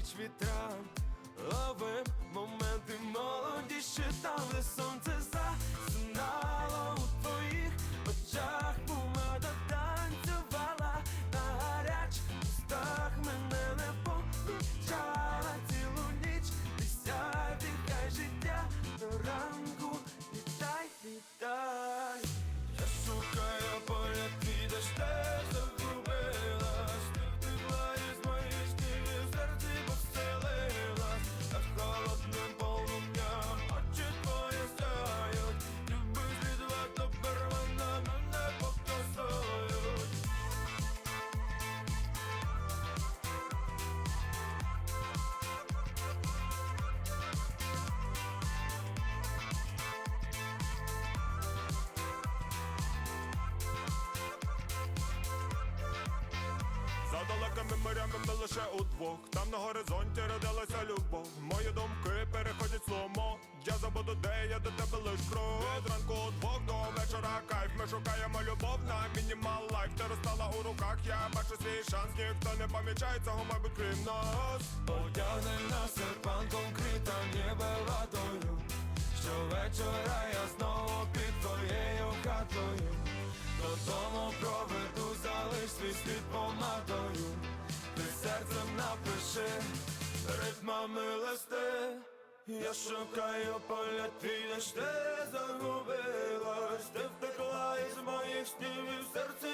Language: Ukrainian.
навстріч вітрам, ловим моменти молоді, щитали. 散歩 далекими морями ми лише удвох. Там на горизонті родилася любов. Мої думки переходять сломо. Я забуду, де я до тебе лиш крок. Від ранку удвох до вечора кайф. Ми шукаємо любов на мінімал лайф. Ти розстала у руках, я бачу свій шанс. Ніхто не помічає цього, мабуть, крім нас. Одягни на серпанком крита ніби ватою Щовечора ритмами листи. Я шукаю поля твій, ти загубилась. Ти втекла із моїх снів і в серці